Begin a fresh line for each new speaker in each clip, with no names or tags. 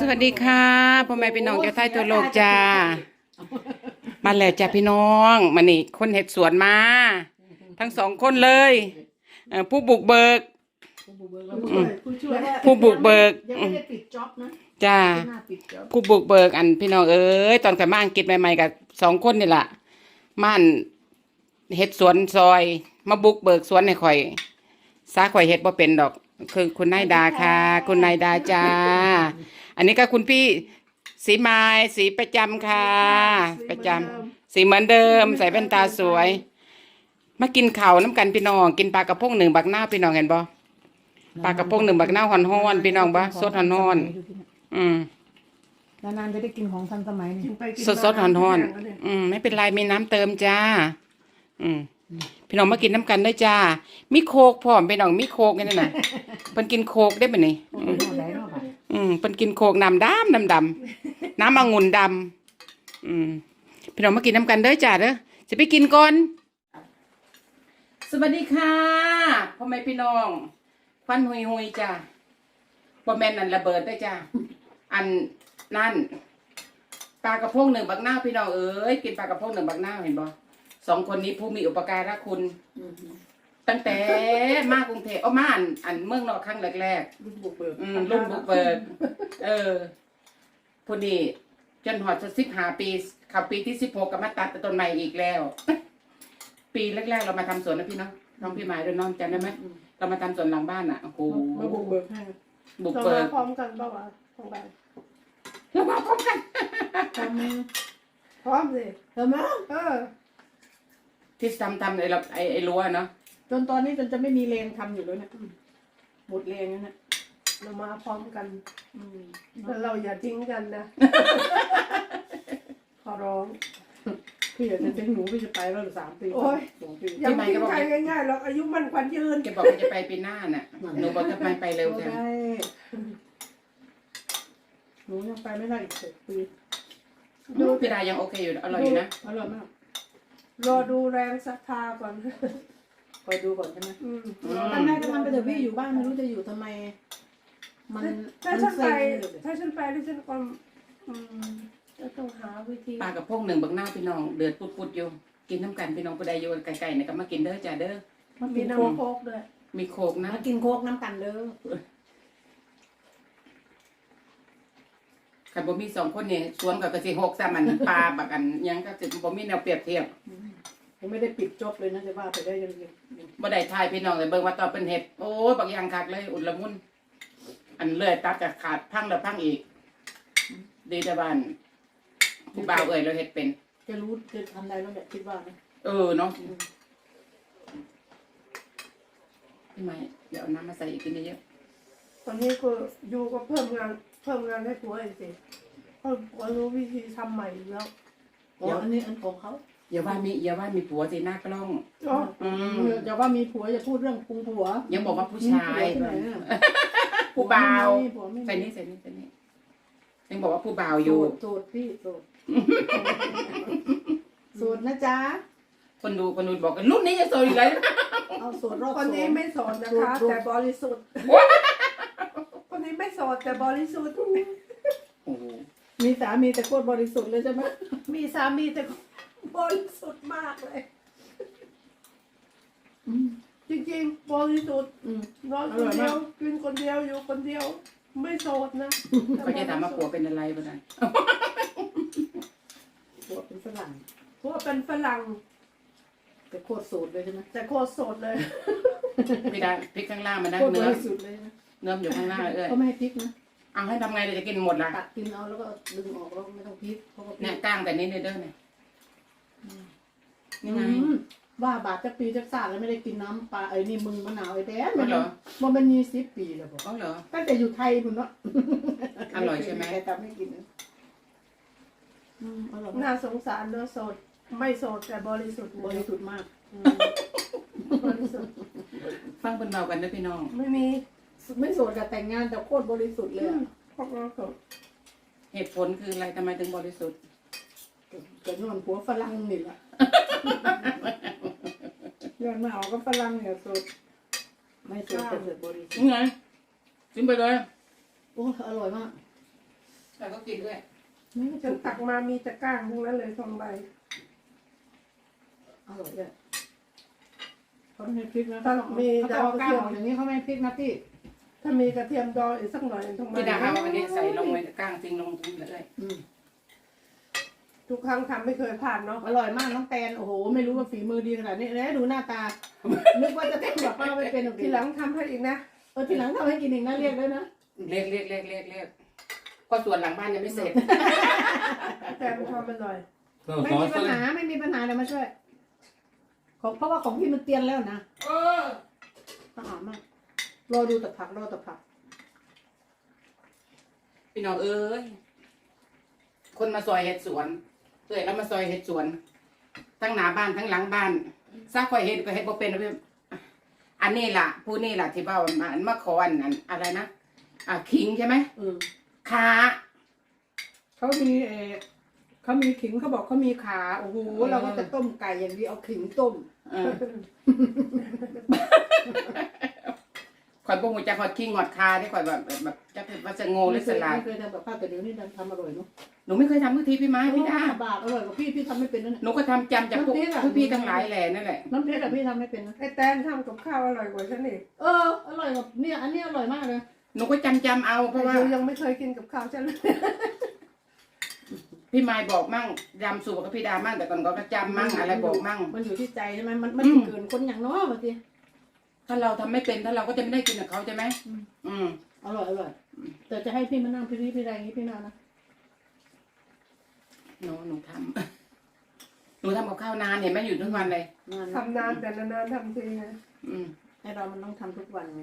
สวัสดีค่ะพ่อแม่พี่น้องเจ้าไทยทั่วโลกจ้า มาแล้วจ้าพี่น้องมานี่คนเห็ดสวนมา ทั้งสองคนเลยเอ่อผู้บุกเบิก
ผู้ช่วย
ผู้บุกเบิก
ยังไม่ได้ปิดจ็อบนะ
จ้า
หน้าปิดจ็อบ
ผู้บุกเบิกอันพี่น้องเอ้ยตอนกลับมาอังกฤษใหม่ๆกับสองคนนี่แหละม่านเห็ดสวนซอย มาบุกเบิกสวนให้ข่อยซาข่อยเห็ดบ่เป็นดอก คือคุณนายดาค่ะ คุณนายดาจ้า อันนี้ก็คุณพี่สีไม้สีประจำค่ะ ประจำสีเหมือนเดิม ใส่แว่นตาสวย มากินข้าวน้ำกันพี่น้อง กินปลากระพงหนึ่งบักหน้าวพี่น้องเห็นบ่ปลากระพงหนึ่งบักหน้าวหอนหอนๆพี่น้องบ่สดหอนหอนๆอืม
นานๆจะได้กินของทันสมัยนี่
สดสดๆหอนหอนๆอืมไม่เป็นไรมีน้ำเติมจ้า อืมพี่น้องมากินน้ำกันได้จ้า มีโคกพร้อมพี่น้องมีโคกนี่น่ะเพิ่นกินโคกได้บ่นี่
โอ้โหไหนเนาะค่ะ
อืมเป็นกินโคกน้ำดำน้ำดำน้ำองุ่นดำอืมพี่น้องมากินน้ำกันเด้อจ้าเด้อจะไปกินก่อน สวัสดีค่ะพ่อแม่พี่น้องควันหุยหุยจ้าพ่อแม่นนั่นระเบิดได้จ้าอันนั่นปลากระพงหนึ่งบักหน้าพี่น้องเอ้ยกินปลากระพงหนึ่งบักหน้าเห็นบ่สองคนนี้ผู้มีอุปการะคุณ ตั้งแต่มากรุงเทพเอามาอันอันเมืองนอกครั้งแรกๆ
ลูกบุกเบิก
อืมรุ่นบุกเบิกเออพอดีจนหอดสิบห้าปีเขับปีที่สิบหกก็มาตัดต้นใหม่อีกแล้ว ปีแรกๆเรามาทำสวนนะพี่เนาะน้องพี่หมายด้วยน้องจำได้ไหมเรามาทำสวนหลังบ้านอะโอ้โห
มาบุกเบิกให้
บุก
เรา
เบิ
มากพร้อมกันเปล่าวะของแบบ
เรามาพร้อมกัน
ทำไหม
พร้อมสิ
เธอมา
เออ
ที่ทำทำไอ้เราไอ้ไอ้รั้วเนาะ
จนตอนนี้จนจะไม่มีแรงทำอยู่แล้วเนี่ยหมดแรงแล้วเนี่ย
เรามาพร้อมกัน
อืม
แต่เราอย่าทิ้งกันนะ ขอร้อง
พี่เดี๋ยวจะเป็นหนูพี่จะไปแล้วสามปี
โอ้ย
สองปี
อย่าทิ้งใครง่ายๆหรอกอายุมันขวัญยืน
แกบอกว่าจะไปปีหน้าน่ะ หนูบอกจะไปไปเร็วจัง
ได้หนูยังไปไม่ได้อีกหกปี
ดูพี่ดายังโอเคอยู่ อร่อยอยู่นะ
อร่อยมาก
รอดูแรงศรัทธาก่อน
ค อยดูก่อนใช่ไหม
อืม
ทำได้ก็ทำไปเถอะพี่อยู่บ้านไม่รู้จะอยู่ทำไม มัน
ถ้า
มัน
ฉันไป
เซ็งเลย
ถ้าฉันไปดิฉันก็อืมจะต้องหาวิธี
ปลากระพงหนึ่งบักหน้าพี่น้องเดือดปุดๆอยู่กินน้ำกันพี่น้องผู้ใดอยู่ไกลๆเนี่ยก็มากินเด้อจ้าเด้อ
มัน
มี
กินโคก
น้ำโคกด้วย
มีโคกนะ
มากินโคกน้ำกันเด้อ
คันบ่มีสองคนนี่สวนกับกสิหกซ้ำมันปลาบักอันหยังก็สิบ่มีแนวเปรียบเทียบ
ผมไม่ได้ปิดจบเลยนะจะว่าไปได้ยังไง
บ่ได้ทายพี่น้องเลยเบิ่งว่าตอนเป็นเห็ดโอ้ยบักอยางคักเลยอุดละมุนอันเลื่อยตัดกับขาดพังแล้วพังอีก ดีแต่บ้านผู้บ่าวเอ่ยเราเฮ็ดเป็น
จะรู้จะทำได้แล้วแหละคิดว่านะ
เออเนาะพี่ไม้เดี๋ยวเอาน้ำมาใส่อีกทีนึงเยอะ
ตอนนี้ก็อยู่ก็เพิ่มงานเพิ่มงานให้ผัวเองสิเพราะผัวรู้วิธีทำใหม่อยู่แล้ว
อ๋ออันนี้อันของเขา
อย่าว่ามีอย่าว่ามีผัวสิหน้ากล้อง
อ๋อ
อืม
อย่าว่ามีผัวอย่าพูดเรื่องปรุงผัว
ยังบอกว่าผู้ชาย
มีผัวที่ไหนอะ
ผู้บ่าว
ผัวไม่มี
ใส่นี่ใส่นี่ใส่นี่ยังบอกว่าผู้บ่าวอ
โส
ยู่
ดโสดพี่โสดโสดนะจ๊ะ
คนดูคนดูบอกกันรุ่นนี้จะโซอีกแล้ว
เอาโสดรอบ
คนนี้
สอง
ไม่โสดนะคะ แต่บริสุทธิ์ คนนี้ไม่โสดแต่บริสุทธิ์
โอ้โห
มีสามีแต่โคตรบริสุทธิ์เลยใช่ไหม
มีสามีแต่ บริสุทธิ์มากเลย
อืม
จริงๆบริสุทธิ์
อืม
นอนคนเดียว กินคนเดียวอยู่คนเดียว ไม่โสดนะ
เขาจะถามว่าผัวเป็นอะไรบ้าง
ผัวเป็นฝรั่ง
ผัวเป็นฝรั่ง
แต่โคตรโสดเลยใช่ไหม
แต่โคตรโสดเลย
พี่ดาพริกข้างล่างมันนะ
โคตรบ
เนื้อ
ริสุทธิ์เลยนะ
เนื้อมันอยู่ข้างล่างเอ้ย
เขาไม่ให้พริกนะ
เอาให้ทำไงเราจะกินหมดล่ะ
ตัดกินเอาแล้วก็ดึงออกแล้วไม่ต้องพริกเพราะว่าพริ
เนี่ย
ก
ก้างแต่นี้เด้อเนี่ย นี่ไง
อืมว่าบาทจะปีจะสาดแล้วไม่ได้กินน้ำปลาไอ้นี่มึงมะนาวไอ้แดง
อ๋อเหรอ
มันเป็นยี่สิบปีแล้วบอก
อ๋อเหรอ
ตั้งแต่อยู่ไทยคุณเนาะ
อร่อยใช่ไหม
ใครทำให้กินนะอืมอร่อย
น่าสงสารเนอะโสด ไม่โสดแต่บริสุทธิ์
บริสุทธิ์มาก
อืมบริสุทธิ์
ฟังเพิ่นเบากันเด้อพี่น้อง
ไม่มี
ไม่โสดกับแต่งงานแต่โคตรบริสุทธิ์เลยอะ
พวกเราโสด
เหตุผลคืออะไรทำไมถึงบริสุทธิ์
กับนอนผัวฝรั่งนี่แหละย้อนมาเอาก็ฝรั่งเนี่ยโสดไม่โสดแต่เกิดบริสุทธิ์
นี่ไงจิ้มไปเลย
โอ้อร่อยมาก
เราก็กินด้วย
นี่
ฉันตักมามีแต่ก้างทั้งนั้นเลยทองใบ
อร่อยเลยเขาไม่ให้พริกนะเขาจะเอาก้างออกอย่างนี้เขาไม่ให้พริกนะพี่
ถ้ามีกระเทียมดองอีกสักหน่อยทองใบ
พี่ดาเอาอันนี้ใส่ลงไว้กลางจริงลงตรงนี้เลย
อืม
ทุกครั้งทำไม่เคยผ่านเนาะ
อร่อยมากน้องแตนโอ้โห ไม่รู้ว่าฝีมือดีขนาดนี้แล้วดูหน้าตา นึกว่าจะทำแบบป้าไม่เป็น
ทีหลังทำให้อีกนะ
เออทีหลังทำให้กินอีกนะเรียกด้วยนะ
เรียกเรียกเรียกเรียกเรียกก็ส่วนหลังบ้านยังไม่เสร็จ
แต่มันทำมันหน่อย
So,
ไม่มีปัญหาไม่มีปัญหาเดี๋ยวมาช่วยของเพราะว่าของพี่มันเตียนแล้วนะ
เออ
สะอาดมากรอดูแต่ผักรอแต่ผัก
พี่น้องเอ้ยคนมาซอยเห็ดสวน เอ้ยแล้วมาซอยเห็ดสวน ทั้งหน้าบ้านทั้งหลังบ้านซากข่อยเห็ดก็เห็ดบ่เป็นนะพี่อันนี้ล่ะ ผู้นี่ล่ะที่เบ้ามาอันมาขออันนั้นอะไรนะอ่าขิงใช่ไหม
เออ
ขา
เขามีเออเขามีขิงเขาบอกเขามีขา โอ้โห เราก็จะต้มไก่อย่างดีเอาขิงต้ม
เออ ข่อยบ่ฮู้จักฮอดขิงฮอดคาได้ข่อยแบบแบบจักว่าจะโง่หรือสลาด
ไม่เคยทำกับข้าวแต่เดี๋ยวนี้ทำอร่อยเนาะ
หนูไม่เคยทำทุกทีพี่ไม้พี่ดา
บาทอร่อยกว่าพี่พี่ทำไม่เป็นนั่นแหละ
หนูก็ทำจำจากพวก
น้ำพริกอะ
พวกพี่ทั้งหลายแหล่นั่นแหละ
น้ำเพชรอะพี่ทำไม่เป็นนะ
ไอ้แตนทำกับข้าวอร่อยกว่าฉันอีก
เอออร่อยกว่าเนี่ยอันนี้อร่อยมากเลย
หนูก็จำจำเอาเพ
แต่
ราะว่า
ยูยังไม่เคยกินกับข้าวฉันเลย
พี่ไม้บอกมั่งยำสูตรกับพี่ดามั่งแต่ก่อนก็จำมั่งอะไรบอกมั่ง
มันอยู่ที่ใจใช่ไหมมันมัน
อืม
เกินคนอย่างน้อยบางที
ถ้าเราทำไม่เป็นถ้าเราก็จะไม่ได้กินกับเขาใช่ไหม
อืม
อืม
อร่อยอร่อยแต่จะให้พี่มานั่งพี่พี่พี่อะไรอย่างนี้พี่ไมานะ
หนูหนูทำ หนูทำกับข้าวนานเห็นไหมอยู่ทุกวันเลย
งาน
ทำนานแต่นานๆทำทีไง
อืม
ให้เรามันต้องทำทุกวันไง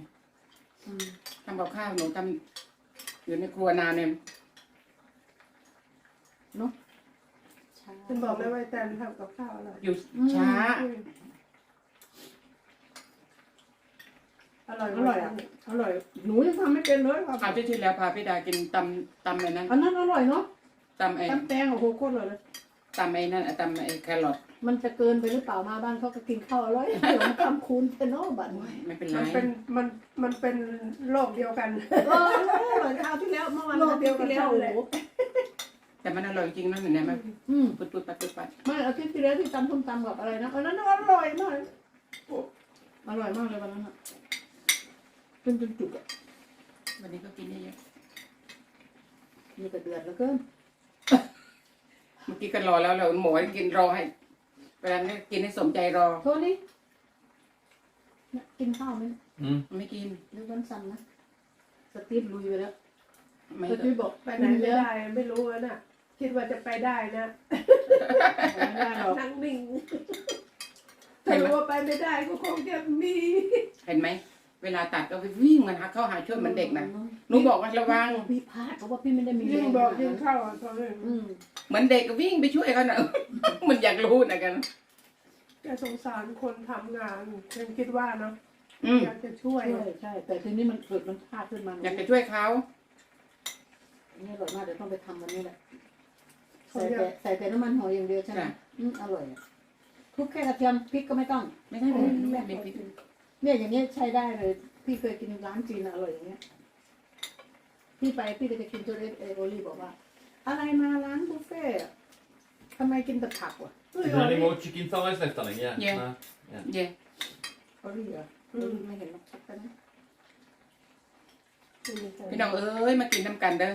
อืม
ทำกับข้าวหนูทำอยู่ในครัวนานเนี่ย
ฉันบอกเลยว่าไอ้แตนทำกับข้าวอร่อย
อยู่ช้า
อืม อร่อย
อร่อยอะอร่อย หนูยังทำไม่เป็นเลยครับ
คราวที่ที่แล้วพาพี่ดากินตำตำไอ้นั้น
อันนั้นอร่อยเนาะ
ตำไอ้
ตำแตงโอ้โหโคตรอร่อยเลย
ตำไอ้นั่นตำไอ้แครอท
มันจะเกินไปหรือเปล่ามาบ้านเขาก็กินข้าวอร่อยหลงคำคูณเป็นโอ้บัตร
ไม่เป็นไร
มันเป็นมันมันเป็นโลกเดียวกัน
เอออร่อยข้าวที่แล้วเมื่อวาน
โลกเดียวกัน
ที่แล้ว
นั่
โอ้
นแหละ
โห
แต่มันอร่อยจริงนะเห็นไหม
อืม
ปุดปุดปัดปุดปัด
ไม่อาทิตย์ที่แล้วที่ตำส้มตำกับอะไรนะอันนั้นอร่อยมากโอ้อร่อยมากเลยวันนั้นอะ เป็นจนจุกอะ
วันนี้ก็กินเยอะ
มีแต่เดือดแล้วเกิน
ๆเมื่อกี้ก็รอแล้วเราหมูให้กินรอให้เวลานี้กินให้สมใจรอ
โทษนี่เนี่ยกินข้าวไหม
Mm.
ไม่กิน
หรือวันสั่นนะสตีฟลุยไปแล้ว
ไม่
สตีฟบอก
ไปไหนไม่ได้ไม่รู้อะน่ะ คิดว่าจะไปได้นะ
ไม่ได้หรอก
นั่งนิ่งถ้ารู้ว่าไปไม่ได้ก็คงจะมี
เห็นไหม เวลาตัดก็ไปวิ่งมันหาเข้าหาช่วยเหมันเด็กนะหนูบอกว่าระวัง
พี่พลาดเพราะว่าพี่ไม่ได้มีแร
ยิ่ง
ง
บอก
ขนาด
ยิ่ง
นั้น
เข้าอะตอนนี้
อืม
เหมือนเด็กก็วิ่งไปช่วยเขาน่ะมันอยากรู้นะกัน
แกสงสารคนทำงานฉันคิดว่าเนาะ
อืม
อยากจะช่วย
ใช่ใช่แต่ทีนี้มันเกิดมันพลาดขึ้นมา
อยากจะช่วยเขา
นี่อร่อยมากเดี๋ยวต้องไปทำวันนี้แหละใส่แต่ใส่แต่น้ำมันหอยอย่างเดียวใช่ไหมอืมอร่อยอะคลุกแค่กระเทียมพริกก็ไม่ต้อง
ไม่ได้เลยไม่ได้ผิด
เนี่ยอย่างเงี้ยใช้ได้เลย พี่เคยกินร้านจีนอะอร่อยอย่างเงี้ยพี่ไปพี่ก็จะกินตัวเอเอโอลี่บอกว่า อะไรมาร้านบุฟเฟ่ต์อะทำไมกินแต่ผักวะ
เฮ้ย
Is there any more chicken thighs left on it? Yeah.
Yeah.
No?
เย่
โอลี่เหรอโอลี่ไม่เห็นหรอกชักไปนะ
พี่น้องเอ้ยมากินน้ำกันเด้อ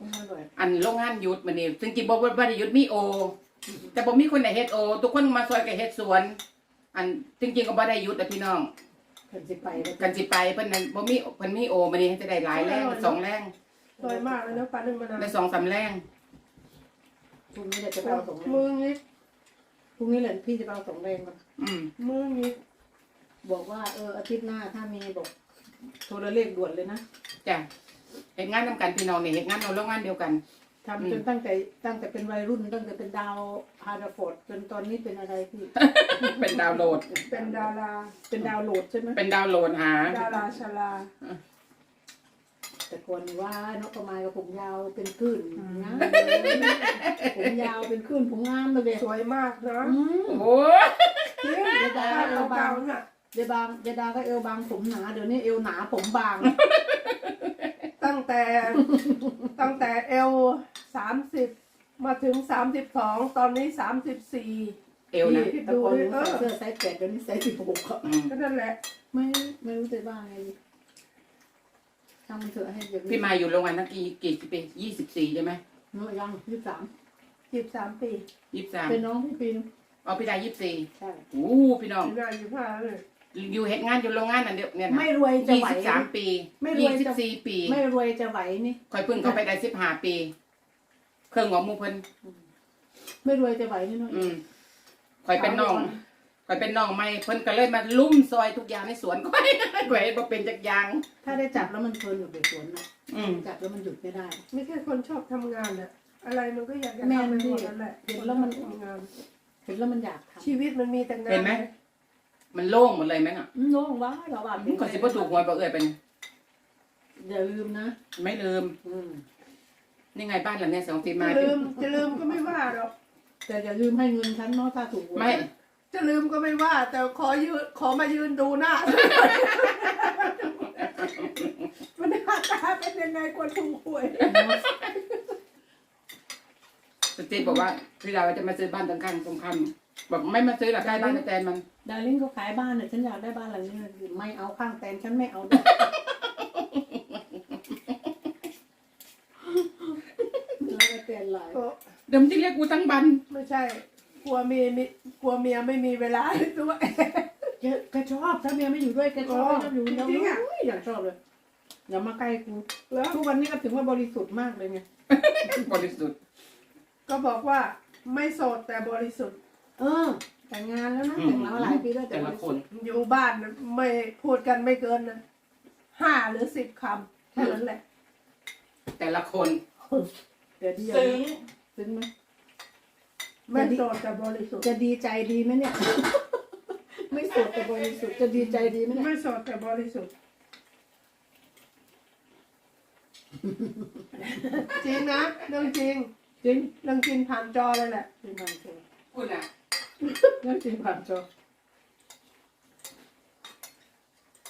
อร่อย
อันโรงงานหยุดมื้อนี้ซึ่งจริงบ่บ่บ่ได้หยุดมีโอ แต่บ่มีคนได้เฮ็ดโอ ทุกคนมาซอยกันเฮ็ดสวน อันจริงๆก็บ่ได้หยุดอะพี่น้อง
เพิ่นสิไปแล้ว
กันสิไปเพิ่นนั้นบ่มีเพิ่นมีโอมื้อนี้จะได้หลายแรงสองแรง
สวยมากเลยนะปลาหนึ่งมะนาว
ได้สองสามแรง
พรุ่งนี้เดี๋ยวจะไปเอาสองแรง
มือนี้
พรุ่งนี้แหละพี่จะไปเอาสองแรงก่อน
อืม
มือนี้
บอกว่าเอออาทิตย์หน้าถ้ามีบอก โทรเลขด่วนเลยนะ
จ้ะเฮ็ดงานนํกันพี่น้องนี่เฮ็ดงานในโรงงานเดียวกัน
ทำจนตั้งแต่ตั้งแต่เป็นวัยรุ่นตั้งแต่เป็นดาวฮาร์ดฟอร์ดจนตอนนี้เป็นอะไรพี่
เป็นดาวน์โหลด
เป็นดารา
เป็นดาวโหลดใช่ไหม
เป็นดาวน์โหลดหา
ดาราชลา
แต่ก่อนนี่ว่าเนาะประมาณกับผมยาวเป็นคลื่นงามผมยาวเป็นคลื่นผมงามเลยเด็ก
สวยมากนะ
อืม
โอ้โห
เดี๋ยวดา
บ้าน
เอวบา
เก่างๆน่ะ
เดี๋ยวบางเดี๋ยวดาก็เอวบางผมหนาเดี๋ยวนี้เอวหนาผมบาง
ตาตั้งแต่ ตั้งแต่เอลสามสิบมาถึงสามสิบสองตอนนี้สามสิบสี่
เอวนะ
แต่ก่อนหนูใส่เสื้อไซส์แปดเดี๋ยวนี้ไซส์สิบหกอะ
อืม
ก็นั่นแหละ
ไม่ไม่รู้จะว่าไงดีทำมันเถอะให้อย่างนี้
พี่มาอยู่โรงงานนักกี่กี่ปียี่สิบสี่ใช่ไหม
เนาะยังยี่สิบสาม
ยี่สิบสามปี
ยี่สิบสาม
เป็นน้องพี่ปีนง
เอาพี่ได้ยี่สิบสี่
ใช่
โอ้พี่น้อง
อยู่ได้อยู่ห้าเลย
อยู่เหตุงานอยู่โรงงานนั่นเดียวเนี่ยนะ
ไม่รวยจะ
ยี่
ไหว
สิบสามปี
ไม่รวย
ยี่สิ
จะ
บสี่ปี
ไม่รวยจะไหวนี่
คอยเพึ่งเข้าไปได้สิบห้าปี เครื่องหัวหมูเพิ่น
ไม่รวยจะไหวนี่เนาะ
อืมคอยเป็นน้องคอยเป็นน้องไม่เพิ่นก็เลยมาลุ่มซอยทุกอย่างในสวนก็ไม่ก็เห็นบ่เป็นจักอย่าง
ถ้าได้จับแล้วมันเพลินอยู่ในสวนนะ
อืม
จับแล้วมันหยุดไม่ได้
ไม่ใช่คนชอบทำงานอะอะไรมันก็อยากจะ
แม่
ทำไป
น
ห
พี่
มดนั่นแหละ
เห็นแล้วมัน
ทำงาน
เห็นแล้วมันอยากทำ
ชีวิตมันมีแต่งาน
เห็นไหม มันโล่งหมดเลยไหมน่ะ
อืมโล่งว้าเราแบบ
มันก็สิบ่ถูกหวยบ่เอ่ยเป็น
อย่าลืมนะ
ไม่ลืม
อืม
นี่ไงบ้านหลังเนี้ยสองปีมา
จะลืมจะลืมก็ไม่ว่าหรอก
แต่อย่าลืมให้เงินฉันเนาะถ้าถูกหวย
ไม่
จะลืมก็ไม่ว่า แต่ขอยืนขอมายืนดูหน้ามันหน้าตาเป็นยังไงคนถูกหวย
สตีฟบอกว่าพี่ดาวจะมาซื้อบ้านตรงข้างตรงข้าม บอกไม่มาซื้อหรอกใกล้บ้านแต่มัน
ดาริ่งเขาขายบ้านเนี่ยฉันอยากได้บ้านหลังนี้เลยไม่เอาข้างแตนฉันไม่เอาด้วยแล้วก็เปลี่ยนหลาย
ก็
เดิมที่เรียกกูทั้งบัน
ไม่ใช่ กลัวเมียมีกลัวเมียไม่มีเวลาให้ด้วย
แกแกชอบถ้าเมียไม่อยู่ด้วยแกชอบ
อ๋อ
ชอบอยู่
จริงๆอะ
โยอยากชอบเลยอย่ามาใกล้กู
แล้ว
ทุกวันนี้ก็ถือว่าบริสุทธิ์มากเลยไง
บริสุทธิ์
ก็บอกว่าไม่โสดแต่บริสุทธิ์
เออ แต่งงานแล้วนะแต่งงานมาหลายปีแล้วแต่
แต่
บ
ละ
ริ
ค
สุท
น
ธิ์
อยู่บ้านนะไม่พูดกันไม่เกินนะห้าหรือสิบคำแค่นั้นแหละ
แต่ละคน
เดี๋ยวดี
ซึ้ง
ซึ้งไหม
ไม่โสดแต่บริสุทธิ์
จะดีใจดีไหมเนี่ย ไม่สุดแต่บริสุทธิ์จะดีใจดีไหมเนี่ย
ไม่โสดแต่บริสุทธิ์จริงนะเรื่องจริง
จริง
เรื่องจริงผ่านจอเลยแหละ
จริงผ่านจอ
คุณอะ
เรื่องจริงผ่านจอ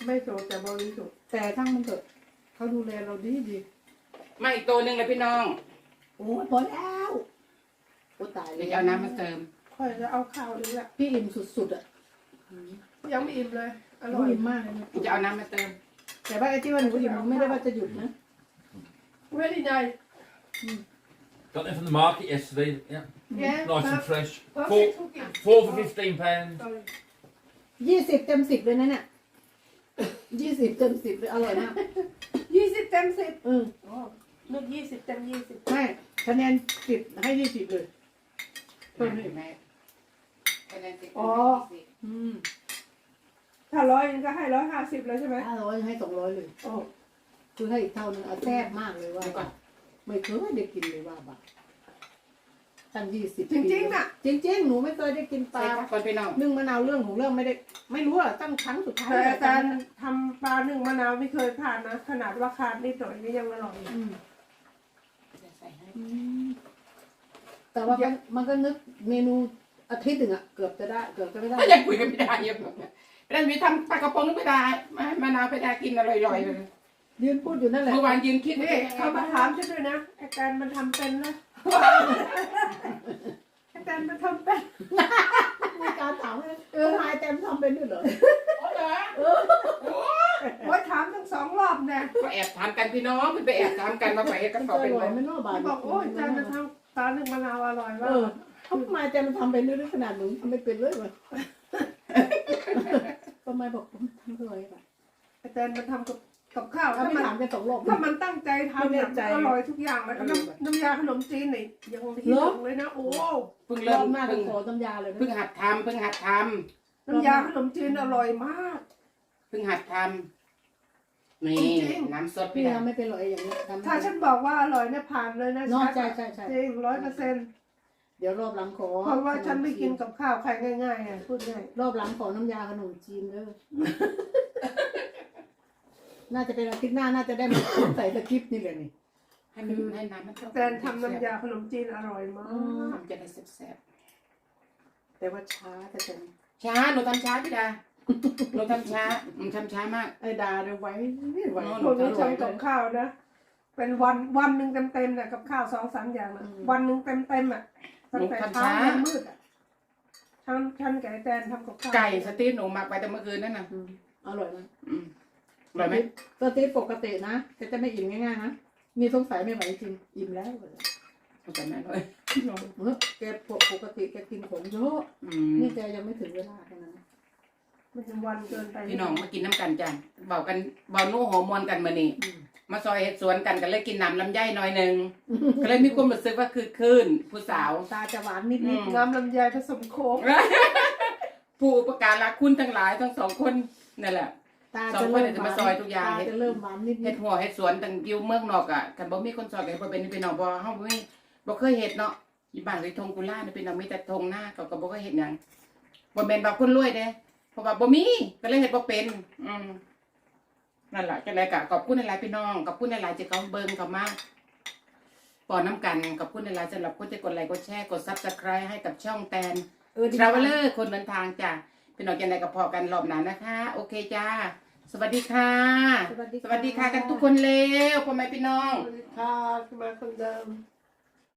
ไม่โสดแต่บริสุทธิ์
แต่ทั้งมันเถอะเขาดูแลเราดีดี
มาอีกตัวหนึ่งเลยพี่น้อง
โอ้ยพอแล้วโอ้ตายเล
เดี๋ย
ยว
จะเอาน้ำมาเติม
ค่อยจะเอาข้าวอีกละ
พี่อิ่มสุดๆอะ
ยังไม่อิ่มเลยอ
อ
ร่
ร่
อ
อยยมากเลยนะ
จะเอาน้ำมาเติม
แต่ว่าไอ้ที่ว่าหนูอิ่มหนูไม่ได้ว่าจะหยุดนะ
เวลี่ไน
Got them from the market yesterday. Yeah,
แย่
nice and fresh.
เพิ่ม
Four,
ทุกอย่าง
four for fifteen pounds.
ยี่สิบเต็มสิบเลยนะเนี่ยยี่สิบเต็มสิบเลยอร่อยมาก
ยี่สิบเต็มสิบ
เออ
นึกยี่สิบเต็มยี่สิบ
ไม่คะแนนสิบให้ยี่สิบเลยเพิ่มให้
เห็นไหมคะแนนสิบ
อ๋อ
อืม
ถ้าร้อยนึงก็ให้ร้อยห้าสิบเลยใช่ไหม
ห้าร้อยให้สองร้อยเลย
โอ้
คือให้อีกเท่านึงเอาแซ่บมากเลยว่า
เดี๋ยวก่อน
ไม่เคยได้กินเลยว่าบาตั้งยี่สิบ
จริงๆน่ะ
จริง ๆ หนูไม่เคยได้กินป
ใส่
ลา
ผักก่อนพี่น้อง
นึ่งมะนาวเรื่องของเรื่องไม่ได้ ไม่รู้อะตั้งครั้งสุดท้าย
แต่อาจารย์
จำไม่ได้
ทำปลาหนึ่งมะนาวไม่เคยผ่านนะ ขนาดว่าขาดนิดหน่อยนี่ยังอร่อย
อืม
ใส่ให้
อืมแต่ว่ามันมันก็นึกเมนูอาทิตย์หนึ่งอะเกือบจะได้เกือบจะไม่ได้
ก็ยังคุยกันไม่ได้ยังไม่ได้มีทำปลากระป๋องไม่ได้มามะนาวไม่ได้กินอร่อยๆเลย
ยืนพูดอยู่นั่นแหละ
เมื่อวานยืนคิด
นี่เขามาถามฉันด้วยนะอาจารย์มันทำเป็นนะอาจารย์มันทำเป็น
มีการถามเลยเออทายเต็มทำเป็นด้วยเหรอ
อ๋อเหรอ
โอ้ยถามทั้งสองรอบเนี่ย
ก็แอบถามกันพี่น้องมันไปแอบถามกันมาไปกัน
อ
เขาเป็น
ร่
ไร
อยไม่นอกบาท
ที่บอกโอ้ยอาจารย์มันทำปลาหนึ่งมะนาวอร่อย
เอ
มาก
อทำไมแต่มันทำเป็นด้วยขนาดหนูทำไม่เป็นเลยวะทำไมบอกผมทำอร่อยแบบ
อาจารย์มันทำกับ กับข้าว
ถ้า
ถ้า
ไม่
มัน
ถามแกสองรอบ
ถ้ามันตั้งใจทำ
ไม่แน่
เนี่ย
ใจ
อร่อยทุกอย่างเลย
เออ
น้ำน้ำยาขนมจีนนี่ยังที่ห
เหรอ
นึ่งเลยนะโอ้
เพิ่ง
ร
เริ่
อ
ม
บหน้าจะ
เพิ่ง
ขอน้ำยาเลยนะ
เพิ่งหัดทำเพิ่งหัดท
น้ำยาขนมจีนอร่อยมากำ
เพิ่งหัดทำนี่
จริง
น้ำสด
พี่
พี่ดา
ทำไม่เป็นหรอกไอ้อย่างนี้ทำไม่
ถ้าฉันบอกว่าอร่อยเนี่ยผ่านเลยนะ
นอก
ชัด
ใช่ใช่ใช่
จริงร้อยเปอร์เซ็นต์
เดี๋ยวรอบหลังขอ
เพราะว่าฉันไม่กินกับข้าวใครง่ายๆอะพูดง่าย
รอบหลังขอน้ำยาขนมจีนเด้อ น่าจะเป็นอาทิตย์หน้าน่าจะได้มา ใส่สคริปต์นี่เลยนี่
ให้มันให้น้ำมันเข้า
แต่ทำน้ำยาขนมจีนอร่อยมาก
ทำจะได้แซ่บ
แต่ว่าช้าแต่จะ
ๆช้าหนูทำช้าพี่ดาหนูทำช้าหนูทำช้ามาก
ไอ้ดาเดี๋ยวไว้ไม่ไหว
อ๋อ
คนนี้ทำกับข้าวนะ เป็นวันวันหนึ่งเต็มๆเนี่ยกับข้าวสองสามอย่างนะวันหนึ่งเต็มๆอะตั้งแต่เช้ายันมืดอะฉันฉันกับไอ้แตนทำกับข้าว
ไก่สตีฟหนูหมักไปแต่เมื่อคืนนั่นน่ะ
อืมอร่อยไหม
อืม อร่อยไหม
สตีฟปกตินะแกจะไม่อิ่มง่ายๆนะมีสงสัยไม่ไหวจริงอิ่มแล้ว
อร่อยไหมอร่อย
เออแกปกติแกกินของเยอะ
อืม
นี่แกยังไม่ถึงเวลาแค่นั้นนะ
มันเป็นวันเกินไป
พี่น้องมากินน้ำกันจ้ะเบากันเบานู่หัวมวนกันมานี่มาซอยเห็ดสวนกันกันเลยกินน้ำลำไยหน่อยหนึ่งก็เลยมีความรู้สึกว่าคือคืนผู้สาว
ตาจะหวานนิด
อื
นิด
ม
น้ำลำไยผสมโค้ก
ผู้อุประการรักคุณทั้งหลายทั้งสองคนนั่นแหละ
ตา
สอง
จะ
คน
เริ่ม
เนี่ยจะมาซอยทุกอย่าง
ตาจะเริ่มหวานนิดนิ
เฮ็
ด
ดหัวเฮ็ดสวนตั้งอยู่เมืองนอกอะกันบ่มีคนซอยกันบ่เป็นพี่น้องบ่เฮาบ่มีบ่เคยเฮ็ดเนาะอยู่บ้านเลยทงกุลาเนี่ยพี่น้องมีแต่ทงหน้าเขาก็บ่เคยเฮ็ดหยังบ่แม่นว่าคนรวยเด้เพราะว่าบ่มีก็เลยเฮ็ดบ่เป็น อืมนั่นล่ะจังไดก็ขอบคุณหลายๆพี่น้องขอบคุณหลายๆที่เขาเบิ่งเข้ามาปอน้ำกันขอบคุณหลายๆสำหรับคนที่กดไลค์กดแชร์กด Subscribe ให้กับช่องแตน
เออดี
ทราเวลเลอร์คนเดินทางจ้ะ พี่น้องจังไดก็พอกันรอบหน้านะคะ โอเคจ้า สวัสดีค่ะ
สวัสดี
สวัสดีค่ะกันทุกคนเร็วพ่อแม่พี่น้อง
สวัสดีค่ะคุณมาคนเดิม